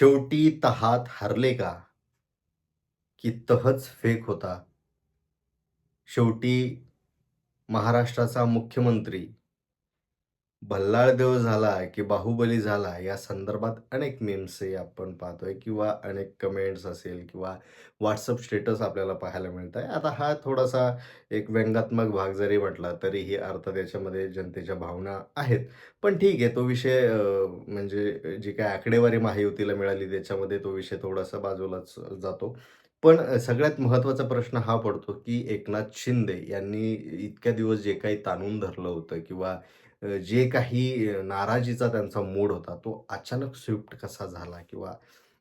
शेवटी तहात हारले का? की तहच फेक होता? शेवटी महाराष्ट्राचा मुख्यमंत्री भल्लाळदेव झाला की बाहुबली झाला या संदर्भात अनेक मीम्सही आपण पाहतोय किंवा अनेक कमेंट्स असेल किंवा व्हॉट्सअप स्टेटस आपल्याला पाहायला मिळत आहे आता हा थोडासा एक व्यंगात्मक भाग जरी म्हटला तरीही अर्थ त्याच्यामध्ये जनतेच्या भावना आहेत. पण ठीक आहे तो विषय म्हणजे जी काय आकडेवारी महायुतीला मिळाली त्याच्यामध्ये तो विषय थोडासा बाजूलाच जातो. पण सगळ्यात महत्त्वाचा प्रश्न हा पडतो की एकनाथ शिंदे यांनी इतक्या दिवस जे काही ताणून धरलं होतं किंवा जे काही नाराजीचा त्यांचा मूड होता तो अचानक स्विफ्ट कसा झाला किंवा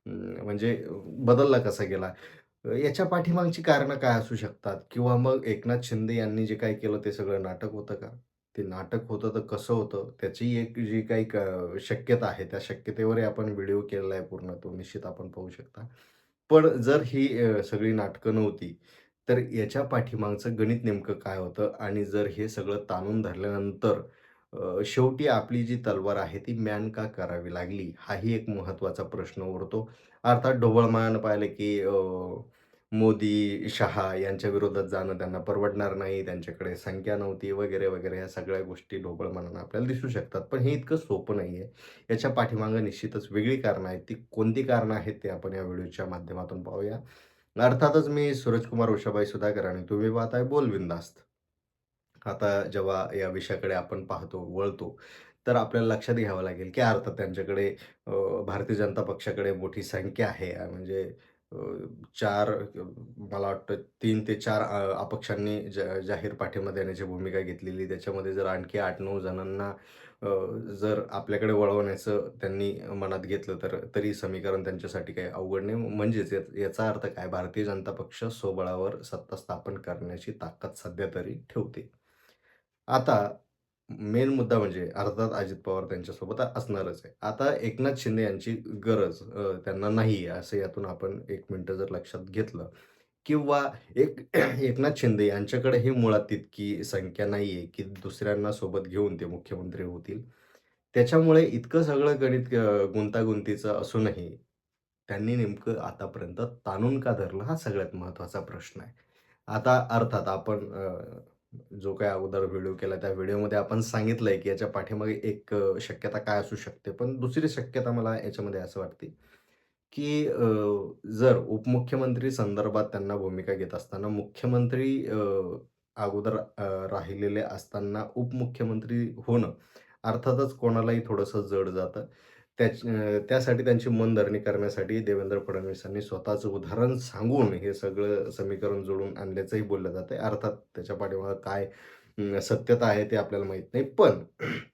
म्हणजे बदलला कसा गेला? याच्या पाठीमागची कारणं काय असू शकतात? किंवा मग एकनाथ शिंदे यांनी जे काही केलं ते सगळं नाटक होतं का? ते नाटक होतं तर कसं होतं? त्याची एक जी काही क- शक्यता आहे त्या शक्यतेवरही आपण व्हिडिओ केलेला आहे पूर्ण तो निश्चित आपण पाहू शकता. पण जर ही सगळी नाटकं नव्हती तर याच्या पाठीमागचं गणित नेमकं काय होतं? आणि जर हे सगळं ताणून धरल्यानंतर शेवटी आपली जी तलवार आहे ती मॅन का करावी लागली? हाही एक महत्त्वाचा प्रश्न उरतो अर्थात ढोबळमान पाहिलं की मोदी शहा यांच्या विरोधात जाणं त्यांना परवडणार नाही त्यांच्याकडे संख्या नव्हती वगैरे वगैरे ह्या सगळ्या गोष्टी ढोबळमानानं आपल्याला दिसू शकतात. पण हे इतकं सोपं नाही आहे याच्या पाठीमागं निश्चितच वेगळी कारणं आहेत. ती कोणती कारणं आहेत ते आपण या व्हिडिओच्या माध्यमातून पाहूया. अर्थातच मी सूरजकुमार उषाबाई सुधाकर आणि तुम्ही पाहताय बोलविंदास्त. आता जेव्हा या विषयाकडे आपण पाहतो वळतो तर आपल्याला लक्षात घ्यावं लागेल की अर्थात त्यांच्याकडे भारतीय जनता पक्षाकडे मोठी संख्या आहे. म्हणजे चार मला वाटतं तीन ते चार अपक्षांनी जा जाहीर पाठिंबा देण्याची भूमिका घेतलेली. त्याच्यामध्ये जर आणखी आठ नऊ जणांना जर आपल्याकडे वळवण्याचं त्यांनी मनात घेतलं तर तरी समीकरण त्यांच्यासाठी काही अवघड नाही. म्हणजेच या- याचा अर्थ काय? भारतीय जनता पक्ष स्वबळावर सत्ता स्थापन करण्याची ताकद सध्या तरी ठेवते. आता मेन मुद्दा म्हणजे अर्थात अजित पवार त्यांच्यासोबत असणारच आहे. आता एकनाथ शिंदे यांची गरज त्यांना नाही आहे, असं यातून आपण एक मिनटं जर लक्षात घेतलं किंवा एक एकनाथ शिंदे यांच्याकडे ही मुळात तितकी संख्या नाही आहे, की दुसऱ्यांना सोबत घेऊन ते मुख्यमंत्री होतील. त्याच्यामुळे इतकं सगळं गणित गुंतागुंतीचं असूनही त्यांनी नेमकं आतापर्यंत ताणून का धरलं? हा सगळ्यात महत्त्वाचा प्रश्न आहे. आता अर्थात आपण जो काही अगोदर व्हिडिओ केला त्या व्हिडिओमध्ये आपण सांगितलंय, की याच्या पाठीमागे एक अ, शक्यता काय असू शकते. पण दुसरी शक्यता मला याच्यामध्ये असं वाटते, की अ, जर उपमुख्यमंत्री संदर्भात त्यांना भूमिका घेत असताना मुख्यमंत्री अ, अगोदर अ, राहिलेले असताना उपमुख्यमंत्री होणं अर्थातच कोणालाही थोडंसं जड जातं. त्याच त्यासाठी त्यांची मनधरणी करण्यासाठी देवेंद्र फडणवीसांनी स्वतःचं उदाहरण सांगून हे सगळं समीकरण जोडून आणल्याचंही बोललं जातं आहे अर्थात त्याच्या पाठीमागं काय सत्यता आहे ते आपल्याला माहीत नाही. पण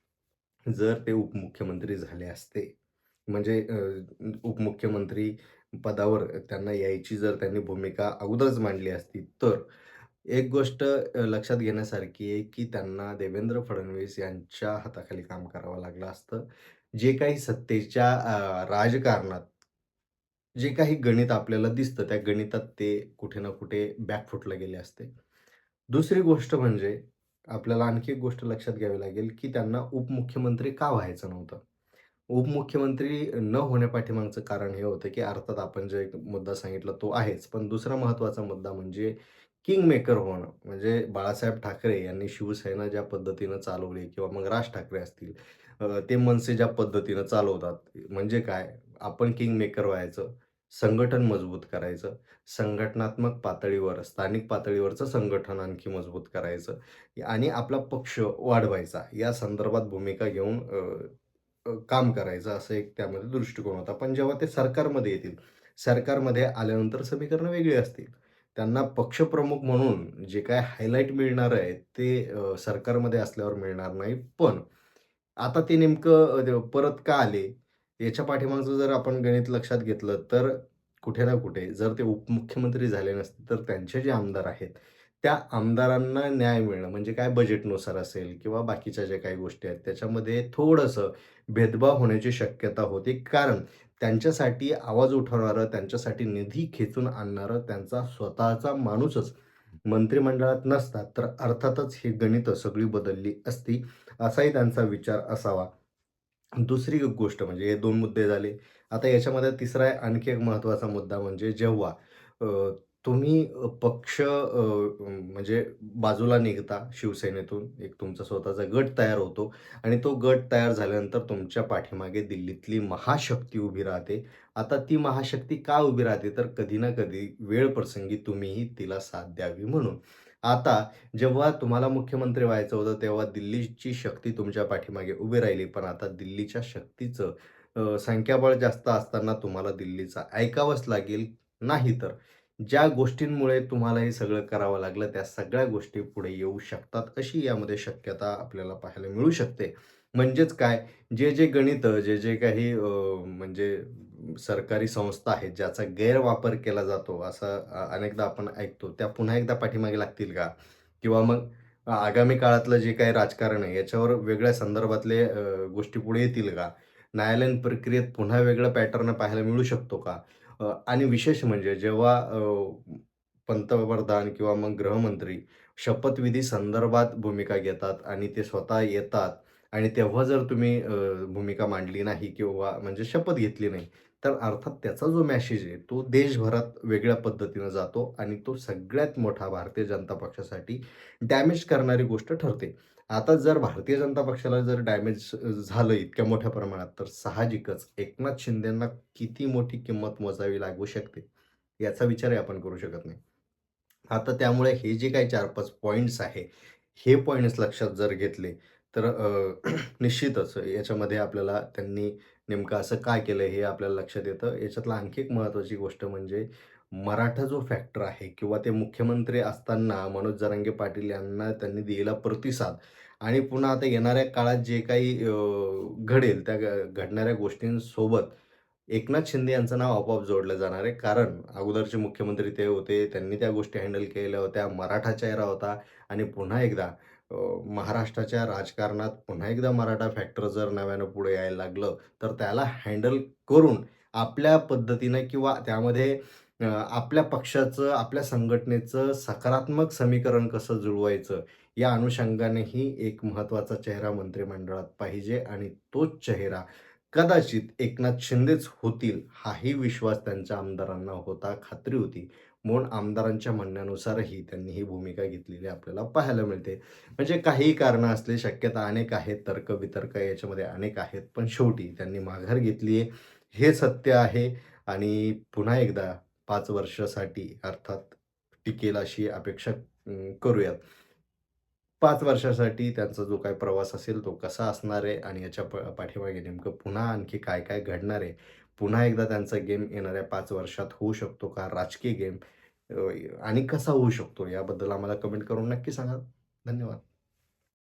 जर ते उपमुख्यमंत्री झाले असते, म्हणजे उपमुख्यमंत्री पदावर त्यांना यायची जर त्यांनी भूमिका अगोदरच मांडली असती, तर एक गोष्ट लक्षात घेण्यासारखी आहे, की त्यांना देवेंद्र फडणवीस यांच्या हाताखाली काम करावं लागलं असतं. जे काही सत्तेच्या राजकारणात जे काही गणित आपल्याला दिसतं, त्या गणितात ते कुठे ना कुठे बॅकफुटला गेले असते. दुसरी गोष्ट म्हणजे आपल्याला आणखी एक गोष्ट लक्षात घ्यावी लागेल, की त्यांना उपमुख्यमंत्री का व्हायचं नव्हतं? उपमुख्यमंत्री न होण्यापाठीमागचं कारण हे होतं, की अर्थात आपण जे एक मुद्दा सांगितला तो आहेच. पण दुसरा महत्त्वाचा मुद्दा म्हणजे किंगमेकर होणं. म्हणजे बाळासाहेब ठाकरे यांनी शिवसेना ज्या पद्धतीनं चालवली किंवा मग राज ठाकरे असतील, ते मनसे ज्या पद्धतीनं चालवतात. म्हणजे काय? आपण किंगमेकर व्हायचं, संघटन मजबूत करायचं, संघटनात्मक पातळीवर, स्थानिक पातळीवरचं संघटन आणखी मजबूत करायचं आणि आपला पक्ष वाढवायचा. या संदर्भात भूमिका घेऊन काम करायचं असं एक त्यामध्ये दृष्टिकोन होता. पण जेव्हा ते सरकारमध्ये येतील, सरकारमध्ये आल्यानंतर समीकरणं वेगळी असतील. त्यांना पक्षप्रमुख म्हणून जे काय हायलाईट मिळणार आहे ते सरकारमध्ये असल्यावर मिळणार नाही. पण आता ते नेमकं परत का आले? याच्या पाठीमागचं जर आपण गणित लक्षात घेतलं तर कुठे ना कुठे जर ते उपमुख्यमंत्री झाले नसते तर त्यांचे जे आमदार आहेत, त्या आमदारांना न्याय मिळणं म्हणजे काय बजेटनुसार असेल किंवा बाकीच्या ज्या काही गोष्टी आहेत त्याच्यामध्ये थोडंसं भेदभाव होण्याची शक्यता होती. कारण त्यांच्यासाठी आवाज उठवणारं, त्यांच्यासाठी निधी खेचून आणणारं त्यांचा स्वतःचा माणूसच मंत्रिमंडळात नसतात तर अर्थातच ही गणितं सगळी बदलली असती, असाही त्यांचा विचार असावा. दुसरी गोष्ट म्हणजे हे दोन मुद्दे झाले. आता याच्यामध्ये तिसरा आहे आणखी एक महत्त्वाचा मुद्दा म्हणजे जेव्हा तुम्ही पक्ष अ, म्हणजे बाजूला निघता शिवसेनेतून एक तुमचा स्वतःचा गट तयार होतो आणि तो गट तयार झाल्यानंतर तुमच्या पाठीमागे दिल्लीतली महाशक्ती उभी राहते. आता ती महाशक्ती का उभी राहते? तर कधी ना कधी वेळ प्रसंगी तुम्हीही तिला साथ द्यावी म्हणून. आता जेव्हा तुम्हाला मुख्यमंत्री व्हायचं होतं, तेव्हा दिल्लीची शक्ती तुमच्या पाठीमागे उभी राहिली. पण आता दिल्लीच्या शक्तीचं संख्याबळ जास्त असताना तुम्हाला दिल्लीचा ऐकावंच लागेल. नाही तर ज्या गोष्टींमुळे तुम्हाला हे सगळं करावं लागलं, त्या सगळ्या गोष्टी पुढे येऊ शकतात, अशी यामध्ये शक्यता आपल्याला पाहायला मिळू शकते. म्हणजेच काय, जे जे गणितं, जे जे काही म्हणजे सरकारी संस्था आहेत, ज्याचा गैरवापर केला जातो, असं अनेकदा आपण ऐकतो, त्या पुन्हा एकदा पाठीमागे लागतील का? किंवा मग आगामी काळातलं जे काही राजकारण आहे, याच्यावर वेगळ्या संदर्भातले गोष्टी पुढे येतील का? न्यायालयीन प्रक्रियेत पुन्हा वेगळं पॅटर्न पाहायला मिळू शकतो का? अ, आणि विशेष म्हणजे जेव्हा अ, पंतप्रधान किंवा मग गृहमंत्री शपथविधी संदर्भात भूमिका घेतात आणि ते स्वतः येतात आणि तेव्हा जर तुम्ही अ, भूमिका मांडली नाही किंवा म्हणजे शपथ घेतली नाही, तर अर्थात त्याचा जो मेसेज आहे, तो देशभरात वेगळ्या पद्धतीनं जातो आणि तो सगळ्यात मोठा भारतीय जनता पक्षासाठी डॅमेज करणारी गोष्ट ठरते. आता जर भारतीय जनता पक्षाला जर डॅमेज झालं इतक्या मोठ्या प्रमाणात, तर साहजिकच एकनाथ शिंदेंना किती मोठी किंमत मोजावी लागू शकते, याचा विचारही आपण करू शकत नाही. आता त्यामुळे हे जे काही चार पाच पॉईंट्स आहे, हे पॉईंट्स लक्षात जर घेतले, तर निश्चितच याच्यामध्ये आपल्याला त्यांनी नेमकं असं काय केलं हे आपल्याला लक्षात येतं. याच्यातलं आणखी एक महत्त्वाची गोष्ट म्हणजे मराठा जो फॅक्टर आहे किंवा ते मुख्यमंत्री असताना मनोज जरांगे पाटील यांना त्यांनी दिलेला प्रतिसाद आणि पुन्हा आता येणाऱ्या काळात जे काही घडेल त्या घडणाऱ्या गोष्टींसोबत एकनाथ शिंदे यांचं नाव आपोआप जोडलं जाणार आहे. कारण अगोदरचे मुख्यमंत्री ते होते. त्यांनी त्या गोष्टी हँडल केल्या होत्या. मराठा चेहरा होता आणि पुन्हा एकदा महाराष्ट्राच्या राजकारणात पुन्हा एकदा मराठा फॅक्टर जर नव्यानं पुढे यायला लागलं, तर त्याला हँडल करून आपल्या पद्धतीनं किंवा त्यामध्ये आपल्या पक्षाचं, आपल्या संघटनेचं सकारात्मक समीकरण कसं जुळवायचं, या अनुषंगानेही एक महत्त्वाचा चेहरा मंत्रिमंडळात पाहिजे आणि तोच चेहरा कदाचित एकनाथ शिंदेच होतील, हाही विश्वास त्यांच्या आमदारांना होता, खात्री होती. म्हणून आमदारांच्या म्हणण्यानुसारही त्यांनी ही भूमिका घेतलेली आपल्याला पाहायला मिळते. म्हणजे काही कारणं असले शक्यता अनेक आहेत, तर्क-वितर्क याच्यामध्ये अनेक आहेत. पण शेवटी त्यांनी माघार घेतली आहे, हे सत्य आहे आणि पुन्हा एकदा पाच वर्षासाठी अर्थात टिकेल अशी अपेक्षा करूयात. पाच वर्षासाठी त्यांचा जो काय प्रवास असेल तो कसा असणार आहे आणि याच्या प पाठीमागे नेमकं पुन्हा आणखी काय-काय घडणार आहे? पुन्हा एकदा त्यांचा गेम येणाऱ्या पाच वर्षात होऊ शकतो का? राजकीय गेम आणि कसा होऊ शकतो? याबद्दल आम्हाला कमेंट करून नक्की सांगा. धन्यवाद.